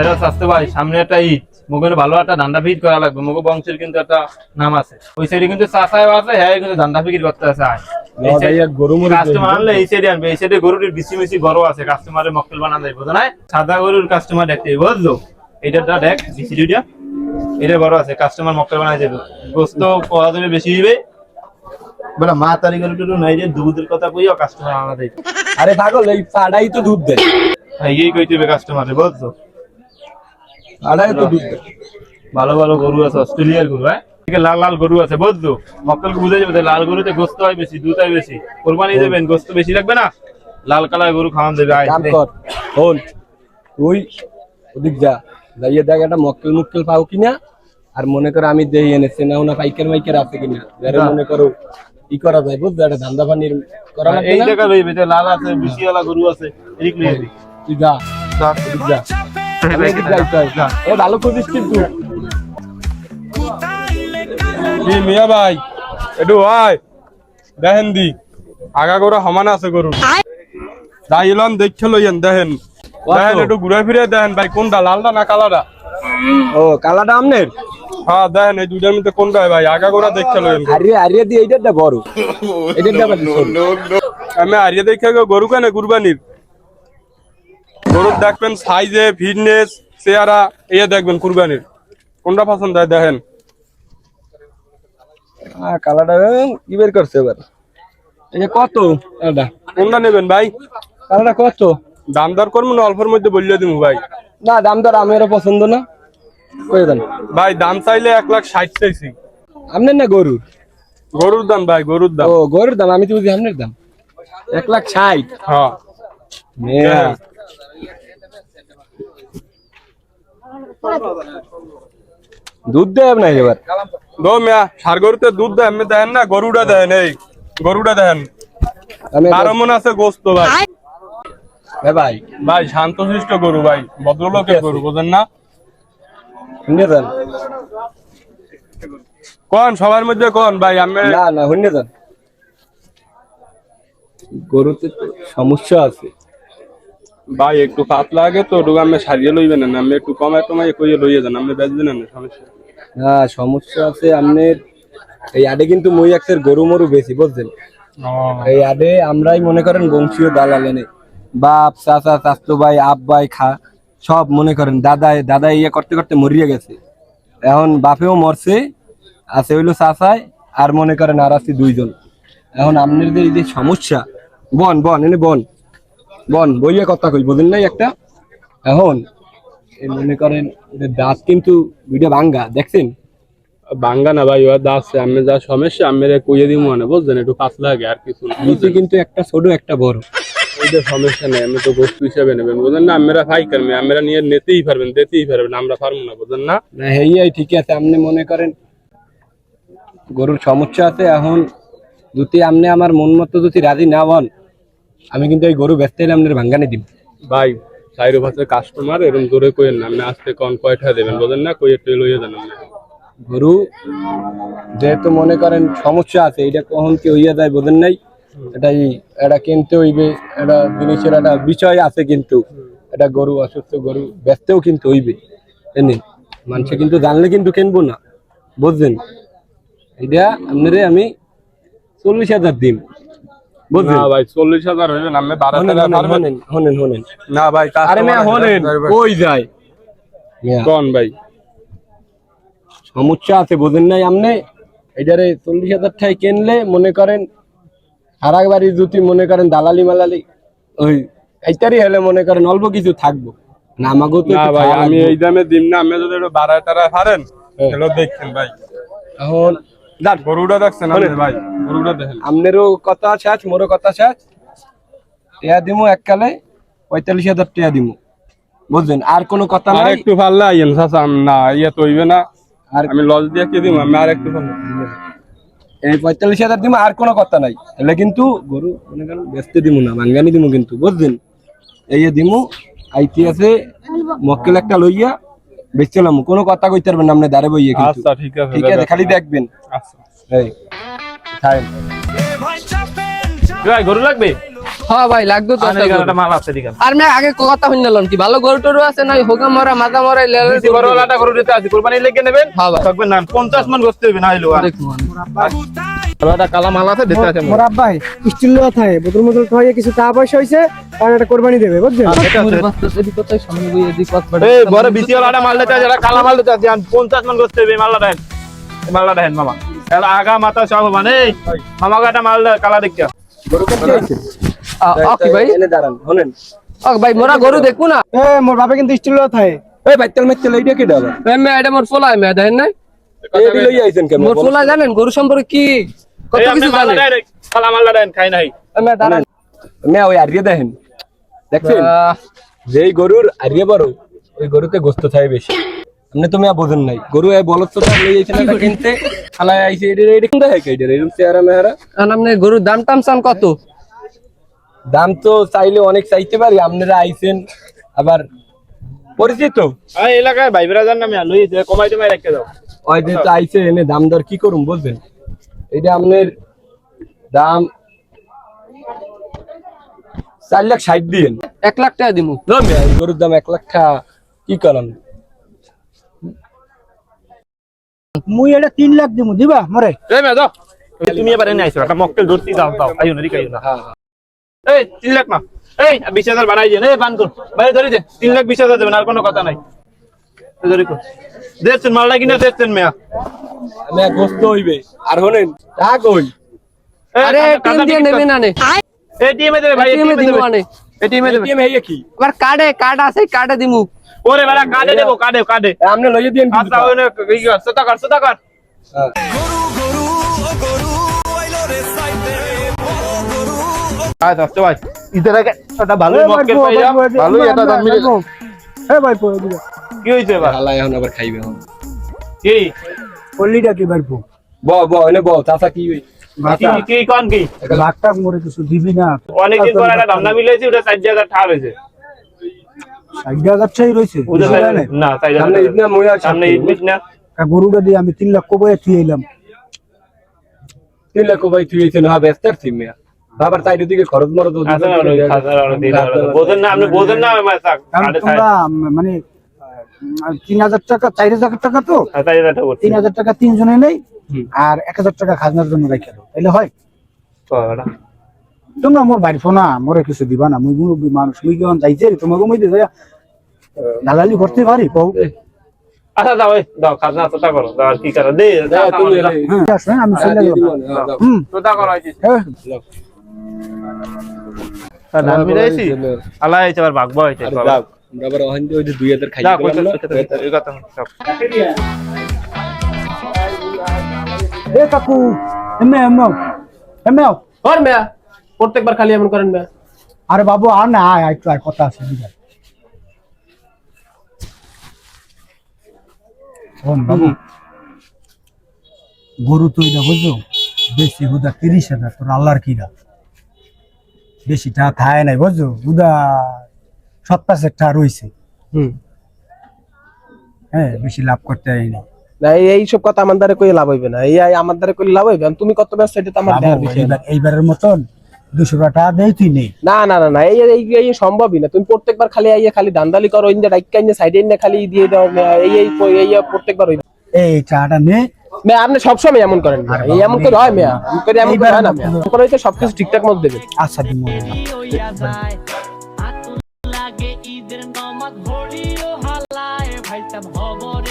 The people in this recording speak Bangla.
এটা স্বাস্থ্য ভাই সামনে একটা ঈদ। মুখে ভালো একটা ধান্দা ফিট করা লাগবে। মুখ বংশের কিন্তু একটা নাম আছে। ওই সাইডে কিন্তু চাষায় আছে হ্যাঁ কিন্তু ধান্দা ফিকির করতে আছে কাস্টমার আনলে এই সাইডে আনবে। এই সাইডে গরুটির বড় আছে কাস্টমারের মক্কেল বানা যায় বুঝো না সাদা গরুর কাস্টমার দেখতে বুঝলো এটা দেখ বেশি দুইটা। এটা বড় আছে কাস্টমার মক্কেল বানাই যাবে গোস্ত পাওয়া যাবে বেশি দিবে। বলে মা তারি নাই যে দুধের কথা কইও কাস্টমার আনা দেয়। আরে পাগল এই পাড়াই তো দুধ দেয়। এই কইতে হবে কাস্টমারে বুঝছ? পাড়াই তো দুধ ভালো ভালো গরু আছে অস্ট্রেলিয়ার গরু হ্যাঁ? লাল লাল গরু আছে বুঝলো? মক্কলকে বুঝে যাবে লাল গরুতে গোস্ত হয় বেশি দুধ হয় বেশি। কোরবানি দেবেন গোস্ত বেশি লাগবে না? লাল কালার গরু খাওয়ান দেবে আয়। তুই ওদিক যা। যাইয়ে দেখ একটা মক্কেল মুক্কেল পাও কিনা আর মনে করো আমি দেই এনেছি না ওনা পাইকার মাইকার আছে কিনা। যারা মনে করো কি করা যায় বুঝছ একটা ধান্দা পানির করা লাগবে এই জায়গা রইবে যে লাল আছে বেশি গরু আছে এদিক নিয়ে তুই যা। যা। আমি এদিক এ ভালো খুঁজিস কিন্তু। কি মিয়া ভাই? একটু হয় দেখেন দি আগা করে সমান আছে গরু। যাইলাম দেখে লইয়েন দেখেন। দেখেন একটু ঘুরে ফিরে দেখেন ভাই কোনটা লালটা না কালাটা ও কালাটা আমনের? হ্যাঁ দেখেন এই দুইটার মধ্যে কোনটা ভাই? আগা করে দেখে লইয়েন হারিয়ে হারিয়ে দিয়ে এইটা বড় এটা আমি আরিয়া দেখে গরু কেন কুরবানির? গরুর দেখবেন সাইজে ফিটনেস চেহারা ইয়ে দেখবেন কুরবানির। কোনটা পছন্দ হয় দেখেন? হ্যাঁ কালাটা কি বের করছে এবার। এই যে কত? এটা কোনটা নেবেন ভাই? কালাটা কত? দাম দর করব না অল্পের মধ্যে বললে দিব ভাই? না দাম দর আমেরও পছন্দ না। করে দেন? ভাই দাম চাইলে এক লাখ ষাট চাইছি। আপনার না গরুর? গরুর দাম ভাই গরুর দাম। ও গরুর দাম আমি তো বুঝি আপনার দাম। এক লাখ ষাট। হ্যাঁ। দুধ দেয় না এবার। দো মিয়া সার গরুতে দুধ দেন আমি দেন না গরুটা দেন এই গরুটা দেন। বারো মন আছে গোস্ত ভাই। এ ভাই। ভাই শান্তশিষ্ট গরু ভাই ভদ্রলোকের গরু বোঝেন না? কোন সবার মধ্যে কোন ভাই আমি না না শুনে যান গরুতে তো সমস্যা আছে। ভাই একটু পাতলা আগে তো ওটুকু আমি সারিয়ে লইবেন না আমি একটু কমায় টমায় কইয়ে লইয়ে যান আমি বেচবেন না সমস্যা। হ্যাঁ সমস্যা আছে আপনার এই আডে কিন্তু মই একসের গরু মরু বেশি বুঝছেন? এই আডে আমরাই মনে করেন বংশীয় দালাল এনে। বাপ চাচা চাচতো ভাই আপ ভাই খা সব মনে করেন দাদা দাদা ইয়ে করতে করতে মরিয়ে গেছে। এখন বাপেও মরছে আছে হইল চাচায় আর মনে করেন আর আছে দুইজন। এখন আপনাদের এই যে সমস্যা বন বন এনে বন। বন বইয়ে কথা কই বোঝেন নাই একটা? এখন মনে করেন দাঁত কিন্তু দুইটা ভাঙ্গা দেখছেন? বাঙ্গা না ভাই ওর দাস আমি যা সমস্যা আমি রে কইয়ে দিব মানে বুঝছেন? একটু পাতলা লাগে আর কিছু নিচে কিন্তু একটা ছোট একটা বড়। ওইটা সমস্যা নেই আমি তো বস্তু হিসাবে নেবেন বুঝেন না? আমরা ভাই করবে আমরা নিয়ে নিতেই পারবেন দিতেই পারবেন আমরা পারব না বুঝেন না? না হেয়াই ঠিক আছে আপনি মনে করেন গরুর সমস্যা আছে এখন যদি আপনি আমার মন মতো যদি রাজি না হন আমি কিন্তু এই গরু হলে আপনার ভাঙ্গানি দিব ভাই সাইরো ভাষার কাস্টমার এরকম জোরে কইেন না আপনি আসতে কোন কয়টা দেবেন বুঝেন না কই টই লইয়ে দেন আপনি। গরু যেহেতু মনে করেন সমস্যা আছে এটা কখন কি হইয়া যায় বোঝেন নাই এটাই এটা কিনতে হইবে এটা জিনিসের একটা বিষয় আছে কিন্তু এটা গরু অসুস্থ গরু ব্যস্তেও কিন্তু হইবে এনে মানুষে কিন্তু জানলে কিন্তু কিনবো না বুঝছেন? এটা আপনারে আমি চল্লিশ হাজার দিন না ভাই চল্লিশ হাজার হইবেন আমি বারো পারবেন হনেন হনেন হনেন। না ভাই আরে মেয়া হনেন। কই যায়? কোন ভাই? সমস্যা আছে বোঝেন নাই আপনি এটারে চল্লিশ হাজার টাকা কিনলে মনে করেন বাড়ি মনে করেন দালালি মালালি ওই এইটারই হলে মনে করেন অল্প কিছু থাকব। না আমাকেও তো না ভাই আমি এই দামে দিম না আমি যদি একটু বাড়ায় টাড়ায় পারেন হ্যাঁ। তাহলে দেখছেন ভাই। এখন গরুটা দেখছেন ভাই? গরুটা দেখেন। আপনারও কথা আছে আজ মোরও কথা আছে আজ টেয়া দিমু এককালে পঁয়তাল্লিশ হাজার টেয়া দিমু। বুঝলেন? আর কোনো কথা নাই। একটু পারলে আইয়েন চাচা না ইয়ে তো হইবে না। আর আমি লজ দিয়ে কি আমি আর একটু এই পঁয়তাল্লিশ হাজার দিমু আর কোনো কথা নাই। তাহলে কিন্তু গরু মনে করেন দিমু না ভাঙ্গানি দিমু কিন্তু বুঝলেন? এই দিমু আইতি আছে মক্কেল একটা লইয়া বেচলাম কোনো কথা কইতে পারবেন না আপনি দাঁড়ে বইয়ে কিন্তু। আচ্ছা ঠিক আছে ঠিক আছে খালি দেখবেন। আচ্ছা। এই খাইন ভাই গরু লাগবে? হ্যাঁ ভাই লাগতো তো আর একটা মাল আছে দিকে আর মেয়ে আগে কথা শুনলাম কি ভালো গরু টরু আছে না হোগা মরা মাথা মরা লেলে বড় ওলাটা গরু দিতে আছে কোরবানি লেগে নেবেন? হ্যাঁ ভাই। থাকবেন না 50 মান গোস্ত হবে না হইল আর। ওলাটা কালা মাল আছে দিতে আছে মোরাব ভাই স্টিল লো থাকে বোতল মোতল খাইয়ে কিছু টাকা পয়সা হয়েছে কারণ একটা কোরবানি দেবে বুঝছেন? এই বড় বিসি মাল দিতে আছে কালা মাল দিতে আছে 50 মান গোস্ত হবে মালটা দেন। মালটা দেন মামা। এলা আগা মাথা সব মানে এই মামা মাল কালা দেখিয়া। গরু কিনতে আইছেন ওকে ভাই? এনে দাঁড়ান শোনেন। ওকে ভাই মোরা গরু দেখব না? এ মোর কিন্তু স্টিল লো থাকে। এই বাইতেল মেতেল এইটা কি ডাবা এ এটা মোর লই আইছেন মোর ফোলা জানেন গরু সম্পর্কে কি? কত কিছু জানেন দেন কালা দেন খাই নাই। এ মেয়ে দাঁড়ান। মে ওই আরিয়া দেখেন। দেখছেন? যেই গরুর আরিয়া বড় ওই গরুতে গোস্ত থাকে বেশি। আপনি তুমি আর বোঝেন নাই। গরু এই বলদ তো লই আইছেন এটা কিনতে খালায় আইছে এডি এডি কিনতে হয় কেডি এরকম চেহারা মেহারা? আর আপনি গরুর দাম টাম চান কত? দাম তো চাইলে অনেক চাইতে পারি আপনারা আইছেন আবার পরিচিত। এই এলাকায় ভাই ব্রাদার নামে কমাই টমাই রাখতে দাও। ওই যে তো আইছে এনে দাম দর কি করুম বলবেন এটা আপনার দাম চার লাখ ষাট দিয়েন। এক লাখ টাকা এই গরুর দাম এক লাখ টাকা। কি করাম মুই এটা তিন লাখ দিমু দিবা মরে? মে তুমি এবারে নিয়ে আইছো একটা মক্কেল ধরতি দাও দাও আইও না দিকে আইও না। হ্যাঁ এই তিন লাখ না এই বিশ হাজার বাড়াই দিয়ে এই বান কর। বাইরে ধরে দে তিন লাখ বিশ হাজার দেবেন আর কোনো কথা নাই। দেখছেন মালটা কিনে দেখছেন মেয়া? আমি এক গোস্ত হইবে। আর হনেন তা কই আরে টিম দিয়ে নেবে না নে। এটিএম দেবে ভাই এ দিমু দেবে আনে এ দেবে। এটিএম হইয়া কি আবার কার্ডে কার্ড আছে কার্ডে দিমু। ওরে কাটে দেবো কাটে কাটে আপনি লইয়ে দিন আচ্ছা ওই সতা কর সতা কর। আচ্ছা আচ্ছা ভাই। ইদার আগে ভালো মক্কেল পাই যা এটা দাম মিলে এ ভাই পড়ে দিবা। কি হইছে এবার? এখন আবার খাইবে এখন। কি? পল্লিটা কি পো ব ব এনে ব চাচা কি হই কি কি কোন কি? লাখ মরে কিছু দিবি না। অনেকদিন পর একটা ধান্দা মিলেছে ওটা চার হাজার ঠার হয়েছে ষাট হাজার চাই রয়েছে ওটা বুঝলে না? না সামনে ঈদ না মই সামনে ঈদ না। গরুটা দিয়ে আমি তিন লাখ কবে থুয়ে এলাম। তিন লাখ ভাই তুই এসে না ব্যস্ত আর বাবার চাইরে দিকে খরচ মরদ আচ্ছা না বোঝেন আপনি বোঝেন মানে তিন হাজার টাকা চার হাজার টাকা তো? করছি। তিন হাজার টাকা তিনজনে নেই আর এক হাজার টাকা খাজনার জন্য রেখে তাহলে হয়? তোমরা মোর বাড়ি ফোনা মোরে কিছু দিবা না। মুই মুরব্বী মানুষ মুই কেমন যাইছে তোমাকে মুই দিয়ে দালালি করতে পারি কও আচ্ছা দাও দাও খাজনা করো। দাও কি করো? দে দাও তুমি হ্যাঁ আসলে আমি চলে গেলাম হুম। তোতা করো আইছি। হ্যাঁ। আইছে আবার ভাগবো আইছে যাও আমরা আবার ওখান ওই যে দুই হাজার খাই যা না এ কাকু মেয়া প্রত্যেকবার খালি এমন করেন মেয়া। আরে বাবু আর না আয় একটু আর কথা আছে বুঝা শোন বাবু গরু তো এটা বুঝছ বেশি হুদা তিরিশ হাজার তোর আল্লাহর কিনা বেশি টাকা খায় নাই বুঝছ? হুদা সত্তাশের টাকা রয়েছে। হ্যাঁ বেশি লাভ করতে হয় না। না এইসব কথা আমার দ্বারা কই লাভ হইবে না। এই আমার দ্বারা কই লাভ হইবে। তুমি কত ব্যস্ত এটা তো আমার বাবু, বিষয় না। এইবারের মতন দুশো টাকা দেয় তুই নেই না না না না এই এই এই সম্ভবই না। তুমি প্রত্যেকবার খালি আইয়া খালি দান্দালি করো ইন্দা ডাইকা ইন্দা সাইডে ইন্দা খালি দিয়ে দাও এই এই এই প্রত্যেকবার হইবে। এই টাকাটা নে। মেয়া আপনি সবসময় এমন করেন এই এমন করে হয় মেয়া। এমন করে এমন করে হয় না মেয়া। করে হইতে সবকিছু ঠিকঠাক মতো দেবেন আচ্ছা দিন লাগে ঈদের